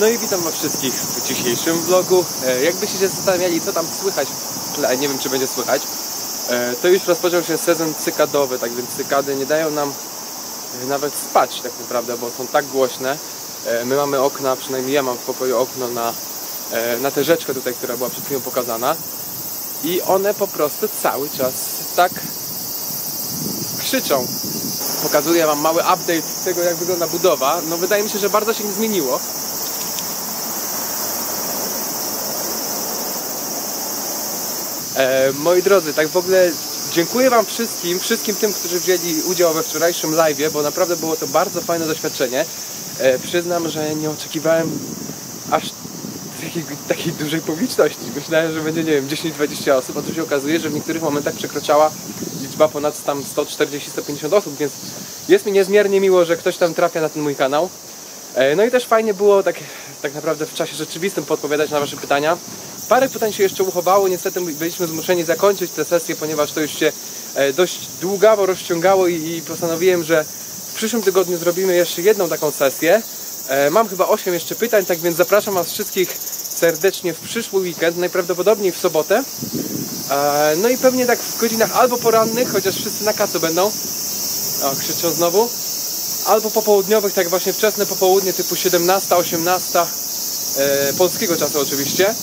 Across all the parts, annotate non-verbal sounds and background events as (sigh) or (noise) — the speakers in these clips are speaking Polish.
No i witam was wszystkich w dzisiejszym vlogu. E, Jakbyście się zastanawiali, co tam słychać w tle, nie wiem czy będzie słychać, e, to już rozpoczął się sezon cykadowy, tak więc cykady nie dają nam e, nawet spać tak naprawdę, bo są tak głośne. My mamy okna, przynajmniej ja mam w pokoju okno na, na tę rzeczkę tutaj, która była przed chwilą pokazana. I one po prostu cały czas tak krzyczą. Pokazuję Wam mały update tego, jak wygląda budowa. No wydaje mi się, że bardzo się nie zmieniło. E, moi drodzy, tak w ogóle dziękuję Wam wszystkim, wszystkim tym, którzy wzięli udział we wczorajszym live, bo naprawdę było to bardzo fajne doświadczenie. E, przyznam, że nie oczekiwałem aż takiej, takiej dużej publiczności. Myślałem, że będzie, nie wiem, 10-20 osób, a tu się okazuje, że w niektórych momentach przekroczała liczba ponad tam 140-150 osób, więc jest mi niezmiernie miło, że ktoś tam trafia na ten mój kanał. E, No i też fajnie było tak, tak naprawdę w czasie rzeczywistym podpowiadać na Wasze pytania. Parę pytań się jeszcze uchowało, niestety byliśmy zmuszeni zakończyć tę sesję, ponieważ to już się e, dość długawo rozciągało i, postanowiłem, że w przyszłym tygodniu zrobimy jeszcze jedną taką sesję. E, Mam chyba 8 jeszcze pytań, tak więc zapraszam Was wszystkich serdecznie w przyszły weekend, najprawdopodobniej w sobotę. E, No i pewnie tak w godzinach albo porannych, chociaż wszyscy na kacu będą. O, krzyczą znowu albo popołudniowych, tak właśnie wczesne popołudnie typu 17, 18 e, polskiego czasu oczywiście.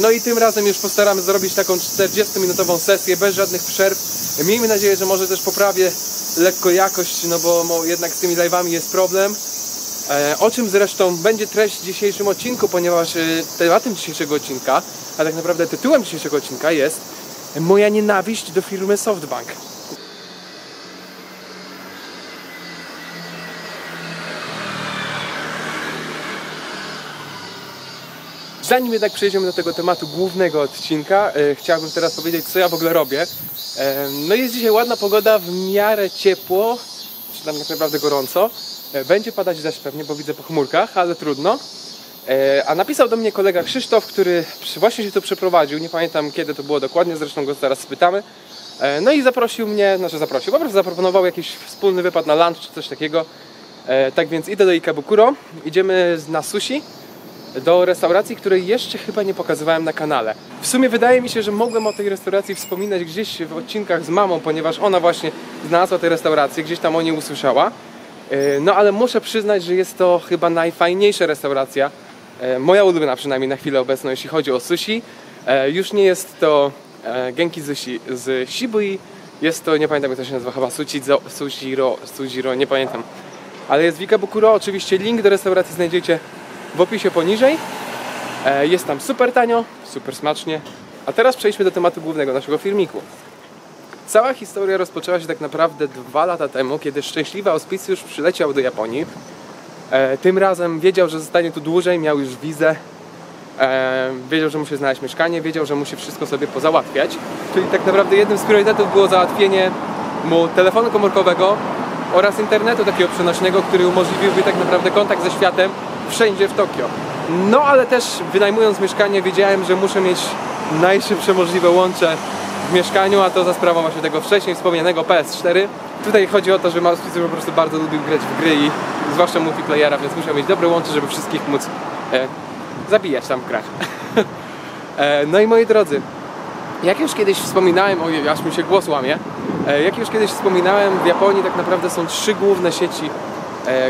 No i tym razem już postaramy zrobić taką 40-minutową sesję bez żadnych przerw. Miejmy nadzieję, że może też poprawię lekko jakość, no bo jednak z tymi live'ami jest problem. E, O czym zresztą będzie treść w dzisiejszym odcinku, ponieważ e, tematem dzisiejszego odcinka, a tak naprawdę tytułem dzisiejszego odcinka jest moja nienawiść do firmy SoftBank. Zanim jednak przejdziemy do tego tematu głównego odcinka, e, chciałbym teraz powiedzieć, co ja w ogóle robię. E, no jest dzisiaj ładna pogoda, w miarę ciepło, czy tam tak naprawdę gorąco. E, będzie padać deszcz pewnie, bo widzę po chmurkach, ale trudno. E, a napisał do mnie kolega Krzysztof, który właśnie się tu przeprowadził, nie pamiętam kiedy to było dokładnie, zresztą go zaraz spytamy. E, no i zaprosił mnie, znaczy zaprosił, po prostu zaproponował jakiś wspólny wypad na lunch czy coś takiego. E, tak więc idę do Ikebukuro, idziemy na sushi do restauracji, której jeszcze chyba nie pokazywałem na kanale. W sumie wydaje mi się, że mogłem o tej restauracji wspominać gdzieś w odcinkach z mamą, ponieważ ona właśnie znalazła tę restaurację, gdzieś tam o niej usłyszała. E, No ale muszę przyznać, że jest to chyba najfajniejsza restauracja, e, moja ulubiona przynajmniej na chwilę obecną, jeśli chodzi o sushi. E, Już nie jest to Genki Sushi z Shibui, jest to, nie pamiętam jak to się nazywa, chyba Suchizo, Sushiro, Sujiro, nie pamiętam. Ale jest w Ikebukuro, oczywiście link do restauracji znajdziecie w opisie poniżej. E, Jest tam super tanio, super smacznie. A teraz przejdźmy do tematu głównego naszego filmiku. Cała historia rozpoczęła się tak naprawdę dwa lata temu, kiedy szczęśliwy auspicjusz przyleciał do Japonii. E, tym razem wiedział, że zostanie tu dłużej, miał już wizę. E, wiedział, że musi znaleźć mieszkanie, wiedział, że musi wszystko sobie pozałatwiać. Czyli tak naprawdę jednym z priorytetów było załatwienie mu telefonu komórkowego oraz internetu takiego przenośnego, który umożliwiłby tak naprawdę kontakt ze światem wszędzie w Tokio. No ale też wynajmując mieszkanie wiedziałem, że muszę mieć najszybsze możliwe łącze w mieszkaniu, a to za sprawą właśnie tego wcześniej wspomnianego PS4. Tutaj chodzi o to, że Mauspicjusz po prostu bardzo lubił grać w gry i zwłaszcza multiplayera, więc musiał mieć dobre łącze, żeby wszystkich móc e, zabijać tam w grach. (laughs) e, no i moi drodzy, jak już kiedyś wspominałem, ojej, aż mi się głos łamie, e, jak już kiedyś wspominałem, w Japonii tak naprawdę są trzy główne sieci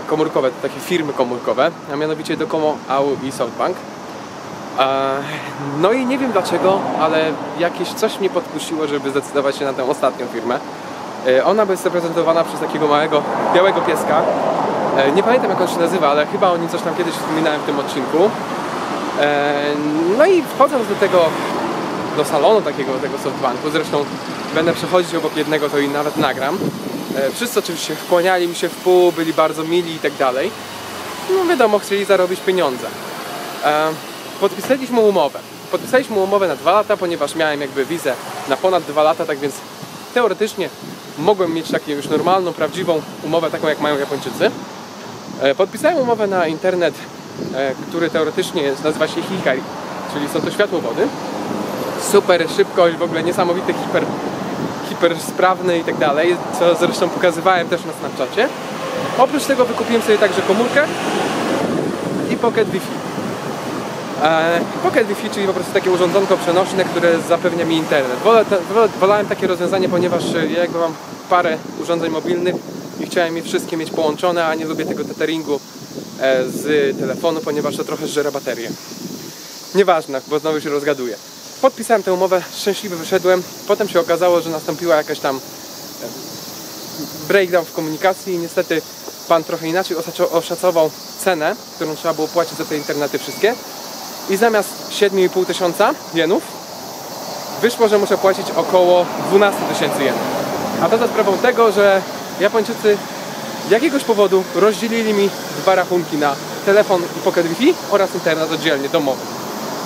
komórkowe, to takie firmy komórkowe, a mianowicie Docomo, AU i SoftBank. E, No i nie wiem dlaczego, ale jakieś coś mnie podkusiło, żeby zdecydować się na tę ostatnią firmę. E, Ona jest reprezentowana przez takiego małego, białego pieska. E, Nie pamiętam jak on się nazywa, ale chyba o nim coś tam kiedyś wspominałem w tym odcinku. E, No i wchodząc do tego, do salonu takiego, tego softbanku, zresztą będę przechodzić obok jednego, to i nawet nagram. E, Wszyscy oczywiście wkłaniali mi się w pół, byli bardzo mili i tak dalej. No wiadomo, chcieli zarobić pieniądze. E, Podpisaliśmy umowę. Podpisaliśmy umowę na dwa lata, ponieważ miałem jakby wizę na ponad dwa lata, tak więc teoretycznie mogłem mieć taką już normalną, prawdziwą umowę, taką jak mają Japończycy. E, Podpisałem umowę na internet, który teoretycznie jest, nazywa się Hikari, czyli są to światłowody. Super szybkość, w ogóle niesamowity hiper, hiper sprawny i tak dalej, co zresztą pokazywałem też na Snapchacie. Oprócz tego wykupiłem sobie także komórkę i Pocket Wi-Fi. E, Pocket Wi-Fi, czyli po prostu takie urządzonko przenośne, które zapewnia mi internet. Wolałem takie rozwiązanie, ponieważ e, ja jakby mam parę urządzeń mobilnych i chciałem je wszystkie mieć połączone, a nie lubię tego tetheringu e, z telefonu, ponieważ to trochę żre baterię. Nieważne, bo znowu się rozgaduję. Podpisałem tę umowę, szczęśliwy wyszedłem. Potem się okazało, że nastąpiła jakaś tam breakdown w komunikacji i niestety pan trochę inaczej oszacował cenę, którą trzeba było płacić za te internety wszystkie. I zamiast 7,5 tysiąca jenów wyszło, że muszę płacić około 12 tysięcy jenów. A to za sprawą tego, że Japończycy z jakiegoś powodu rozdzielili mi dwa rachunki na telefon i Pocket Wi-Fi oraz internet oddzielnie, domowy.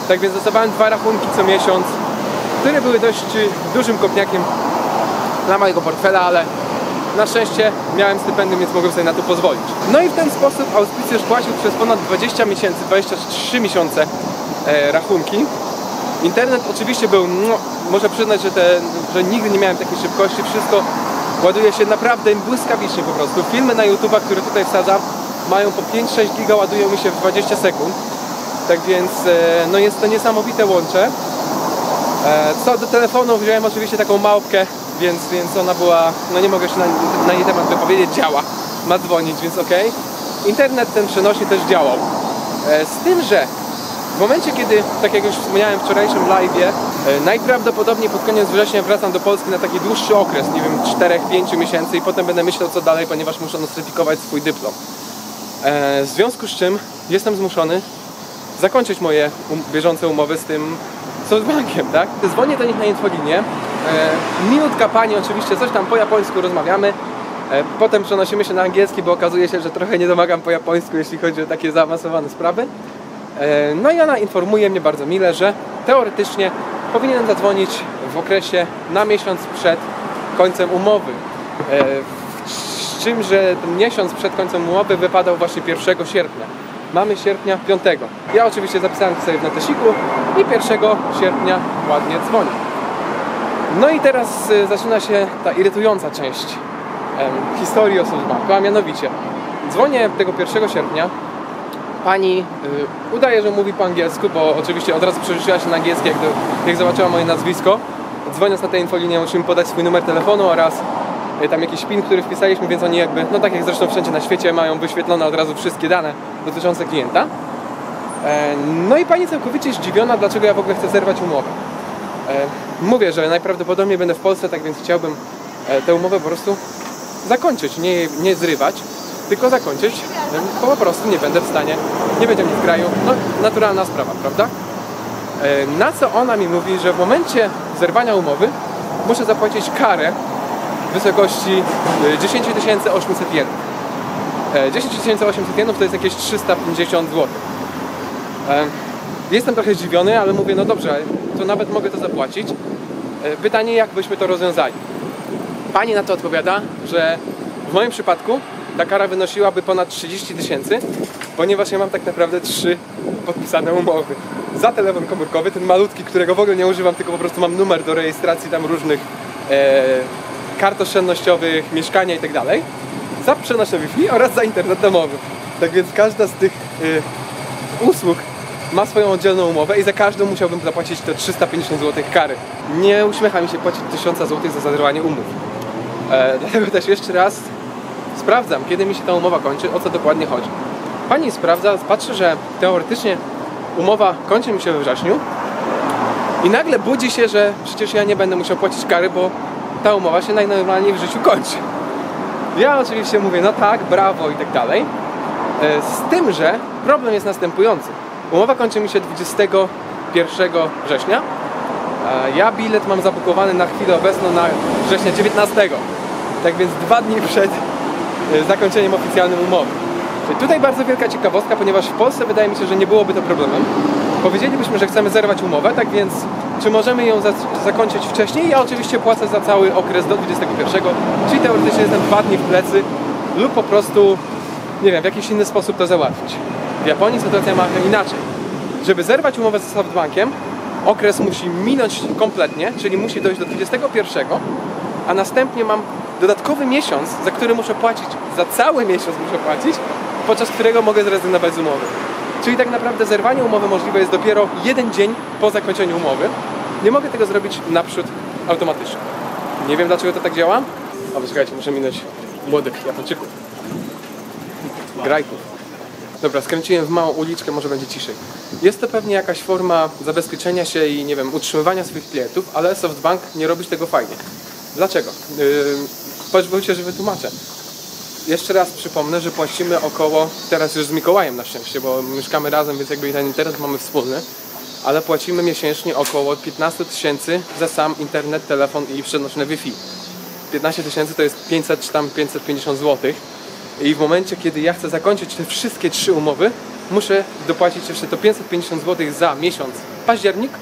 Tak więc dostawałem dwa rachunki co miesiąc, które były dość y, dużym kopniakiem dla mojego portfela, ale na szczęście miałem stypendium, więc mogłem sobie na to pozwolić. No i w ten sposób auspicjusz płacił przez ponad 20 miesięcy, 23 miesiące e, rachunki. Internet oczywiście był, no, muszę przyznać, że, te, że nigdy nie miałem takiej szybkości, wszystko ładuje się naprawdę błyskawicznie po prostu. Filmy na YouTube'a, które tutaj wsadzam, mają po 5-6 giga, ładują mi się w 20 sekund. Tak więc e, no jest to niesamowite łącze. E, Co do telefonu, wziąłem oczywiście taką małpkę, więc, więc ona była, no nie mogę się na, na jej temat wypowiedzieć, działa, ma dzwonić, więc ok. Internet ten przenośny też działał. E, Z tym, że w momencie, kiedy, tak jak już wspomniałem w wczorajszym live'ie, najprawdopodobniej pod koniec września wracam do Polski na taki dłuższy okres, nie wiem, 4-5 miesięcy i potem będę myślał co dalej, ponieważ muszę nostryfikować swój dyplom. W związku z czym jestem zmuszony zakończyć moje um, bieżące umowy z tym SoftBankiem, tak? Dzwonię do nich na infolinię. E, minutka pani, oczywiście coś tam po japońsku rozmawiamy. E, potem przenosimy się na angielski, bo okazuje się, że trochę nie domagam po japońsku, jeśli chodzi o takie zaawansowane sprawy. E, no i ona informuje mnie bardzo mile, że teoretycznie powinienem zadzwonić w okresie na miesiąc przed końcem umowy. E, z czym, że miesiąc przed końcem umowy wypadał właśnie 1 sierpnia. Mamy sierpnia 5. Ja oczywiście zapisałem to sobie w notesiku i 1 sierpnia ładnie dzwonię. No i teraz y, zaczyna się ta irytująca część em, historii o a mianowicie dzwonię tego 1 sierpnia pani y, udaje, że mówi po angielsku, bo oczywiście od razu przerzuciła się na angielski, jak, do, jak zobaczyła moje nazwisko. Dzwoniąc na tę infolinię, musimy podać swój numer telefonu oraz tam jakiś PIN, który wpisaliśmy, więc oni jakby, no tak jak zresztą wszędzie na świecie, mają wyświetlone od razu wszystkie dane dotyczące klienta. E, No i pani całkowicie zdziwiona, dlaczego ja w ogóle chcę zerwać umowę. E, Mówię, że najprawdopodobniej będę w Polsce, tak więc chciałbym e, tę umowę po prostu zakończyć, nie, nie zrywać, tylko zakończyć, bo po prostu nie będę w stanie, nie będzie w kraju. No, naturalna sprawa, prawda? Na co ona mi mówi, że w momencie zerwania umowy muszę zapłacić karę wysokości e, 10 800 jenów. E, 10 800 jenów to jest jakieś 350 zł. E, Jestem trochę zdziwiony, ale mówię, no dobrze, to nawet mogę to zapłacić. E, Pytanie, jak byśmy to rozwiązali? Pani na to odpowiada, że w moim przypadku ta kara wynosiłaby ponad 30 tysięcy, ponieważ ja mam tak naprawdę trzy podpisane umowy. Za telefon komórkowy, ten malutki, którego w ogóle nie używam, tylko po prostu mam numer do rejestracji tam różnych e, kart oszczędnościowych, mieszkania i tak. Za przenośne Wi-Fi oraz za internet domowy. Tak więc każda z tych e, usług ma swoją oddzielną umowę i za każdą musiałbym zapłacić te 350 zł kary. Nie uśmiecha mi się płacić 1000 zł za zerwanie umów. E, (laughs) dlatego też jeszcze raz sprawdzam, kiedy mi się ta umowa kończy, o co dokładnie chodzi. Pani sprawdza, patrzy, że teoretycznie umowa kończy mi się we wrześniu i nagle budzi się, że przecież ja nie będę musiał płacić kary, bo ta umowa się najnormalniej w życiu kończy. Ja oczywiście mówię, no tak, brawo i tak dalej. E, Z tym, że problem jest następujący. Umowa kończy mi się 21 września. a Ja bilet mam zabukowany na chwilę obecną na września 19. Tak więc dwa dni przed e, zakończeniem oficjalnym umowy. Czyli Tutaj bardzo wielka ciekawostka, ponieważ w Polsce wydaje mi się, że nie byłoby to problemem. Powiedzielibyśmy, że chcemy zerwać umowę, tak więc czy możemy ją za zakończyć wcześniej? Ja oczywiście płacę za cały okres do 21, czyli teoretycznie jestem dwa dni w plecy lub po prostu, nie wiem, w jakiś inny sposób to załatwić. W Japonii sytuacja ma inaczej. Żeby zerwać umowę z Softbankiem, okres musi minąć kompletnie, czyli musi dojść do 21, a następnie mam dodatkowy miesiąc, za który muszę płacić, za cały miesiąc muszę płacić, podczas którego mogę zrezygnować z umowy. Czyli tak naprawdę zerwanie umowy możliwe jest dopiero jeden dzień po zakończeniu umowy. Nie mogę tego zrobić naprzód automatycznie. Nie wiem dlaczego to tak działa. A poczekajcie, muszę minąć młodych Japończyków. Grajków. Dobra, skręciłem w małą uliczkę, może będzie ciszej. Jest to pewnie jakaś forma zabezpieczenia się i nie wiem, utrzymywania swoich klientów, ale SoftBank nie robi tego fajnie. Dlaczego? Yy, pozwólcie, że wytłumaczę. Jeszcze raz przypomnę, że płacimy około, teraz już z Mikołajem na szczęście, bo mieszkamy razem, więc jakby ten internet mamy wspólny, ale płacimy miesięcznie około 15 tysięcy za sam internet, telefon i przenośne Wi-Fi. 15 tysięcy to jest 500 czy tam 550 zł. I w momencie, kiedy ja chcę zakończyć te wszystkie trzy umowy, muszę dopłacić jeszcze to 550 zł za miesiąc październik,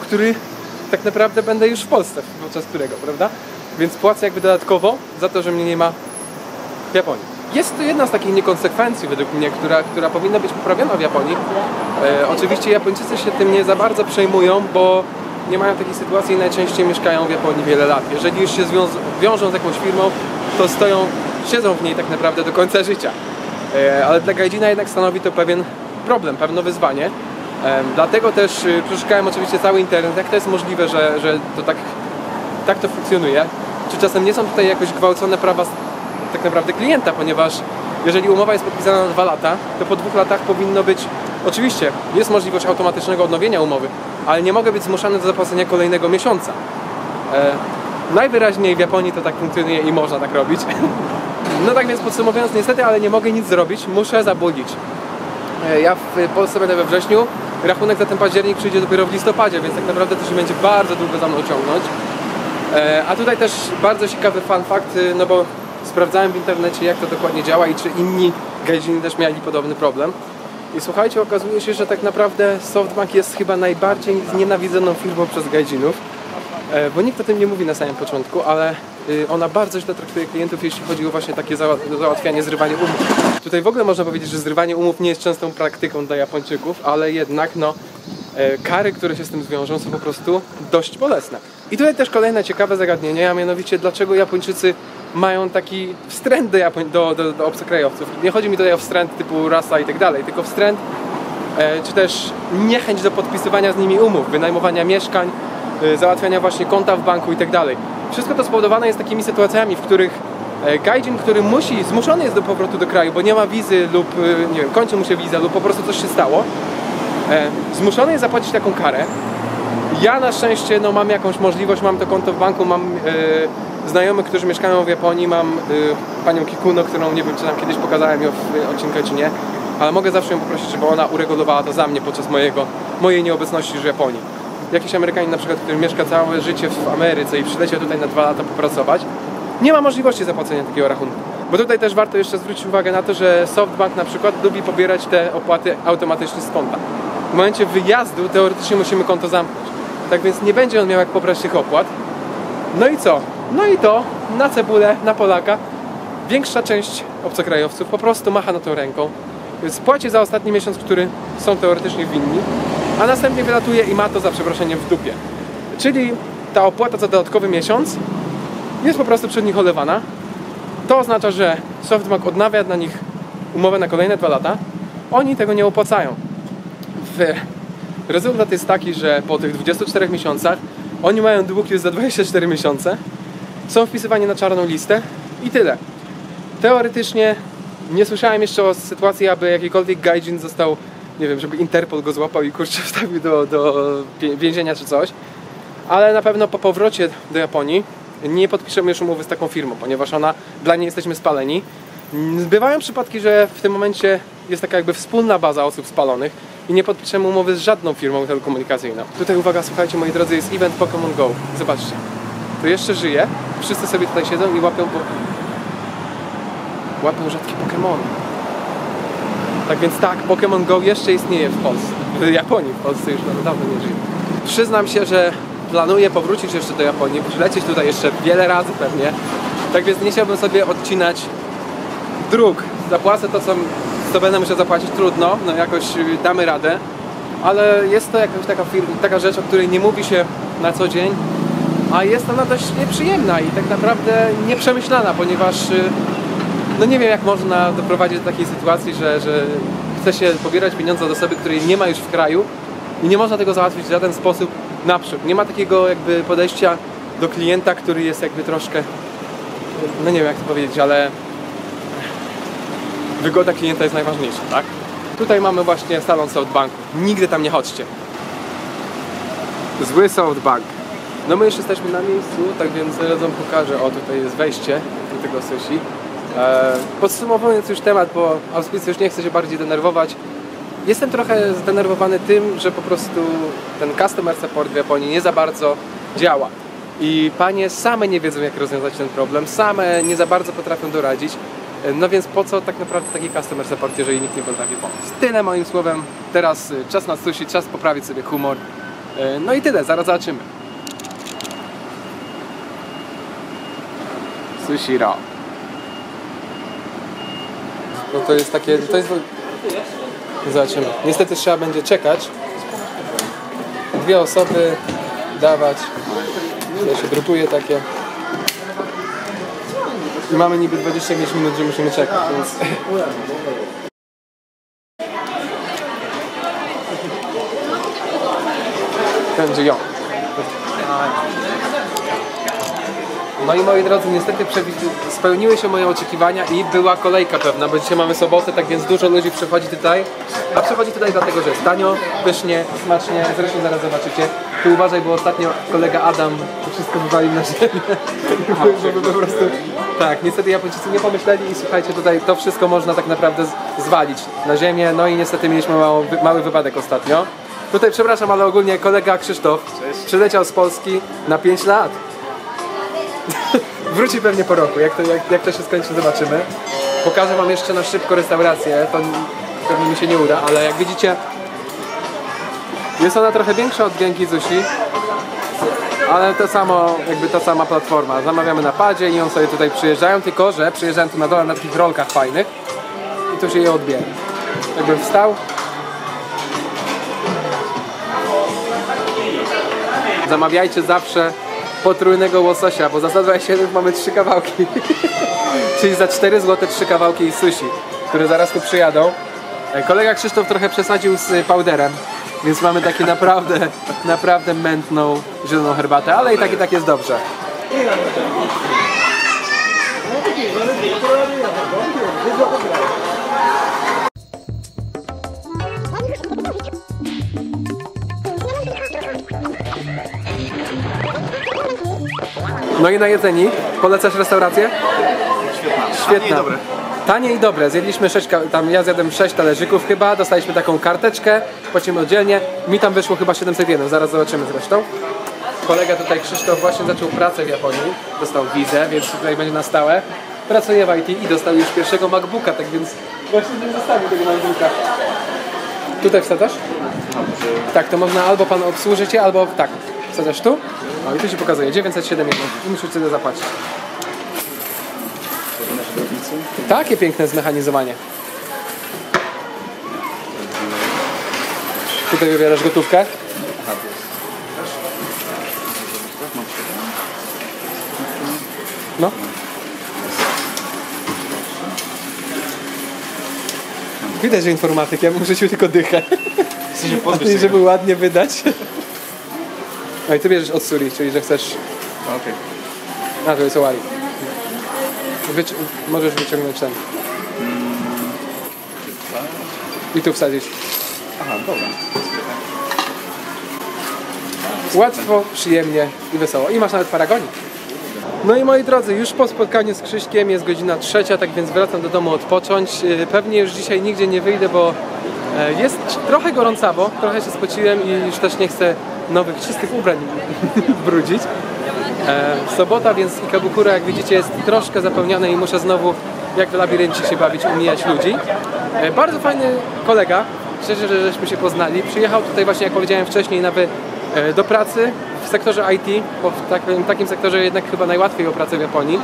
który tak naprawdę będę już w Polsce, podczas którego, prawda? Więc płacę jakby dodatkowo za to, że mnie nie ma w Japonii. Jest to jedna z takich niekonsekwencji według mnie, która, która powinna być poprawiona w Japonii. E, oczywiście Japończycy się tym nie za bardzo przejmują, bo nie mają takiej sytuacji i najczęściej mieszkają w Japonii wiele lat. Jeżeli już się wiążą z jakąś firmą, to stoją, siedzą w niej tak naprawdę do końca życia. E, ale dla Gaijina jednak stanowi to pewien problem, pewne wyzwanie. E, dlatego też przeszukałem oczywiście cały internet, jak to jest możliwe, że, że to tak, tak to funkcjonuje. Czy czasem nie są tutaj jakoś gwałcone prawa tak naprawdę klienta, ponieważ jeżeli umowa jest podpisana na dwa lata, to po dwóch latach powinno być, oczywiście jest możliwość automatycznego odnowienia umowy, ale nie mogę być zmuszany do zapłacenia kolejnego miesiąca. E, najwyraźniej w Japonii to tak funkcjonuje i można tak robić. (laughs) No tak więc podsumowując, niestety, ale nie mogę nic zrobić, muszę zabudzić. E, Ja w Polsce będę we wrześniu, rachunek za ten październik przyjdzie dopiero w listopadzie, więc tak naprawdę to się będzie bardzo długo za mną ciągnąć. E, A tutaj też bardzo ciekawy fun fact, y, no bo sprawdzałem w internecie jak to dokładnie działa i czy inni gaijini też mieli podobny problem. I słuchajcie, okazuje się, że tak naprawdę SoftBank jest chyba najbardziej znienawidzoną firmą przez gaijinów, e, bo nikt o tym nie mówi na samym początku, ale y, ona bardzo źle traktuje klientów, jeśli chodzi o właśnie takie zała- załatwianie, zrywanie umów. Tutaj w ogóle można powiedzieć, że zrywanie umów nie jest częstą praktyką dla Japończyków, ale jednak no e, kary, które się z tym zwiążą, są po prostu dość bolesne. I tutaj też kolejne ciekawe zagadnienie, a mianowicie dlaczego Japończycy mają taki wstręt do, Japoń- do, do, do obcokrajowców. Nie chodzi mi tutaj o wstręt typu rasa i tak dalej, tylko wstręt e, czy też niechęć do podpisywania z nimi umów, wynajmowania mieszkań, e, załatwiania właśnie konta w banku i tak dalej. Wszystko to spowodowane jest takimi sytuacjami, w których e, gaijin, który musi, zmuszony jest do powrotu do kraju, bo nie ma wizy lub, e, nie wiem, kończy mu się wiza lub po prostu coś się stało, e, zmuszony jest zapłacić taką karę. Ja na szczęście no, mam jakąś możliwość, mam to konto w banku, mam e, znajomych, którzy mieszkają w Japonii, mam e, panią Kikuno, którą nie wiem, czy tam kiedyś pokazałem ją w odcinku, czy nie, ale mogę zawsze ją poprosić, żeby ona uregulowała to za mnie podczas mojego, mojej nieobecności w Japonii. Jakiś Amerykanin na przykład, który mieszka całe życie w Ameryce i przyleciał tutaj na dwa lata popracować, nie ma możliwości zapłacenia takiego rachunku. Bo tutaj też warto jeszcze zwrócić uwagę na to, że SoftBank na przykład lubi pobierać te opłaty automatycznie z konta. W momencie wyjazdu teoretycznie musimy konto zamknąć. Tak więc nie będzie on miał jak pobrać tych opłat. No i co? No i to na cebulę, na Polaka większa część obcokrajowców po prostu macha na to ręką. Więc płaci za ostatni miesiąc, który są teoretycznie winni, a następnie wylatuje i ma to za przeproszeniem w dupie. Czyli ta opłata za dodatkowy miesiąc jest po prostu przed nich olewana. To oznacza, że SoftBank odnawia dla nich umowę na kolejne dwa lata. Oni tego nie opłacają. Rezultat jest taki, że po tych 24 miesiącach oni mają dług już za 24 miesiące, są wpisywani na czarną listę i tyle. Teoretycznie nie słyszałem jeszcze o sytuacji, aby jakikolwiek gaijin został, nie wiem, żeby Interpol go złapał i kurczę (laughs) wstawił do, do więzienia czy coś, ale na pewno po powrocie do Japonii nie podpiszemy już umowy z taką firmą, ponieważ ona, dla niej jesteśmy spaleni. Bywają przypadki, że w tym momencie jest taka jakby wspólna baza osób spalonych i nie podpiszemy umowy z żadną firmą telekomunikacyjną. Tutaj uwaga, słuchajcie moi drodzy, jest event Pokémon Go. Zobaczcie. To jeszcze żyje. Wszyscy sobie tutaj siedzą i łapią po... łapią rzadkie Pokémony. Tak więc tak, Pokémon Go jeszcze istnieje w Polsce. W Japonii, w Polsce już no, dawno nie żyje. Przyznam się, że planuję powrócić jeszcze do Japonii, przylecieć tutaj jeszcze wiele razy pewnie. Tak więc nie chciałbym sobie odcinać dróg. Zapłacę to, co, co będę musiał zapłacić, trudno, no jakoś y, damy radę. Ale jest to jakaś taka, taka rzecz, o której nie mówi się na co dzień, a jest ona dość nieprzyjemna i tak naprawdę nieprzemyślana, ponieważ y, no nie wiem jak można doprowadzić do takiej sytuacji, że, że chce się pobierać pieniądze od osoby, której nie ma już w kraju i nie można tego załatwić w żaden sposób naprzód. Nie ma takiego jakby podejścia do klienta, który jest jakby troszkę, no nie wiem jak to powiedzieć, ale wygoda klienta jest najważniejsza, tak? Tutaj mamy właśnie salon Southbanku. Nigdy tam nie chodźcie. Zły Southbank. No my już jesteśmy na miejscu, tak więc wam pokażę. O, tutaj jest wejście do tego sushi. E, podsumowując już temat, bo auspicjusz nie chce się bardziej denerwować. Jestem trochę zdenerwowany tym, że po prostu ten customer support w Japonii nie za bardzo działa. I panie same nie wiedzą, jak rozwiązać ten problem, same nie za bardzo potrafią doradzić. E, No więc po co tak naprawdę taki customer support, jeżeli nikt nie potrafi pomóc? Tyle moim słowem. Teraz y, czas na sushi, czas poprawić sobie humor. E, No i tyle, zaraz zobaczymy. Sushi raw. No to jest takie, to jest... Zobaczymy. Niestety trzeba będzie czekać. Dwie osoby dawać. To się grupuje takie. I mamy niby 25 minut, że musimy czekać, więc... Będzie ją. No i moi drodzy, niestety spełniły się moje oczekiwania i była kolejka pewna, bo dzisiaj mamy sobotę, tak więc dużo ludzi przychodzi tutaj. A przychodzi tutaj dlatego, że jest tanio, pysznie, smacznie, zresztą zaraz zobaczycie. Tu uważaj, bo ostatnio kolega Adam to wszystko wywalił na ziemię. Żeby po prostu... Tak, niestety Japończycy nie pomyśleli i słuchajcie, tutaj to wszystko można tak naprawdę zwalić na ziemię. No i niestety mieliśmy mało, mały wypadek ostatnio. Tutaj przepraszam, ale ogólnie kolega Krzysztof przyleciał z Polski na 5 lat. (laughs) Wróci pewnie po roku, jak to, jak, jak to się skończy zobaczymy. Pokażę wam jeszcze na szybko restaurację, to pewnie mi się nie uda, ale jak widzicie jest ona trochę większa od Genki Sushi, ale to samo, jakby ta sama platforma. Zamawiamy na padzie i on sobie tutaj przyjeżdżają, tylko że przyjeżdżają tu na dole na takich rolkach fajnych i tu się je odbiera. Jakbym wstał, Zamawiajcie zawsze potrójnego łososia, bo za 127 mamy trzy kawałki. (laughs) Czyli za 4 zł trzy kawałki sushi, które zaraz tu przyjadą. E, Kolega Krzysztof trochę przesadził z y, powderem, więc mamy takie (laughs) naprawdę, naprawdę mętną zieloną herbatę, ale i tak i tak jest dobrze. No i na jedzeni. Polecasz restaurację? Świetna. dobre. Tanie i dobre. Zjedliśmy sześć, tam ja zjadłem 6 talerzyków chyba, dostaliśmy taką karteczkę, płacimy oddzielnie. Mi tam wyszło chyba 701, zaraz zobaczymy zresztą. Kolega tutaj Krzysztof właśnie zaczął pracę w Japonii, dostał wizę, więc tutaj będzie na stałe. Pracuje w IT i dostał już pierwszego MacBooka, tak więc właśnie nie zostawił tego MacBooka. Tutaj wsadzasz? Tak, to można albo pan obsłużycie, albo tak. Wsadzasz tu? O i tu ci pokazuje 907 i musisz sobie zapłacić. Takie piękne zmechanizowanie. Tutaj wybierasz gotówkę. No. Widać, że informatyk, ja bym rzucił tylko dychę. Chcę się pozbyć (laughs) żeby ładnie wydać. No i ty bierzesz od suri, czyli że chcesz... Okej. A, to jest owali. Wyci- możesz wyciągnąć ten. I tu wsadzić. Aha, dobra. Łatwo, przyjemnie i wesoło. I masz nawet paragonik. No i moi drodzy, już po spotkaniu z Krzyśkiem jest godzina trzecia, tak więc wracam do domu odpocząć. Yy, Pewnie już dzisiaj nigdzie nie wyjdę, bo e, jest trochę gorącawo, trochę się spociłem i już też nie chcę nowych, czystych ubrań (laughs) brudzić. E, Sobota, więc Ikabukura, jak widzicie, jest troszkę zapełnione i muszę znowu, jak w labiryncie się bawić, umijać ludzi. E, Bardzo fajny kolega, szczerze, że żeśmy się poznali. Przyjechał tutaj właśnie, jak powiedziałem wcześniej, nawet do pracy w sektorze IT, bo w takim, takim sektorze jednak chyba najłatwiej o pracę w Japonii.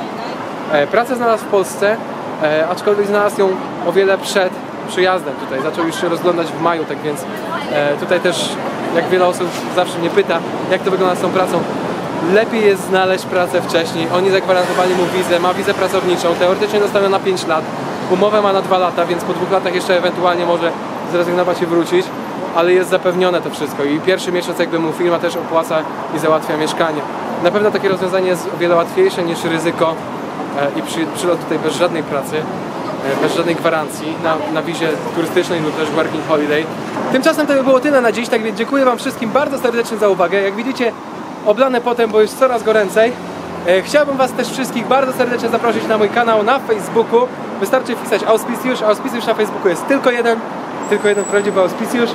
E, Pracę znalazł w Polsce, e, aczkolwiek znalazł ją o wiele przed przyjazdem tutaj. Zaczął już się rozglądać w maju, tak więc e, tutaj też, jak wiele osób zawsze mnie pyta, jak to wygląda z tą pracą, lepiej jest znaleźć pracę wcześniej. Oni zagwarantowali mu wizę, ma wizę pracowniczą, teoretycznie dostał ją na 5 lat, umowę ma na 2 lata, więc po dwóch latach jeszcze ewentualnie może zrezygnować i wrócić, ale jest zapewnione to wszystko. I pierwszy miesiąc jakby mu firma też opłaca i załatwia mieszkanie. Na pewno takie rozwiązanie jest o wiele łatwiejsze niż ryzyko e, i przy, przylot tutaj bez żadnej pracy, bez żadnej gwarancji na, na wizie turystycznej lub też working holiday. Tymczasem to by było tyle na dziś, tak więc dziękuję Wam wszystkim bardzo serdecznie za uwagę. Jak widzicie, oblane potem, bo już coraz goręcej. E, Chciałbym Was też wszystkich bardzo serdecznie zaprosić na mój kanał na Facebooku. Wystarczy wpisać auspicjusz. Auspicjusz na Facebooku jest tylko jeden, tylko jeden prawdziwy auspicjusz.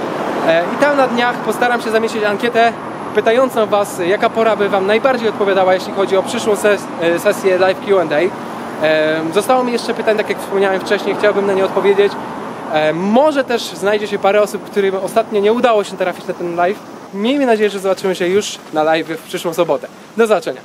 E, I tam na dniach postaram się zamieścić ankietę pytającą Was, jaka pora by Wam najbardziej odpowiadała, jeśli chodzi o przyszłą ses- e, sesję live Q&A. Zostało mi jeszcze pytań, tak jak wspomniałem wcześniej, chciałbym na nie odpowiedzieć. Może też znajdzie się parę osób, którym ostatnio nie udało się trafić na ten live. Miejmy nadzieję, że zobaczymy się już na live w przyszłą sobotę. Do zobaczenia.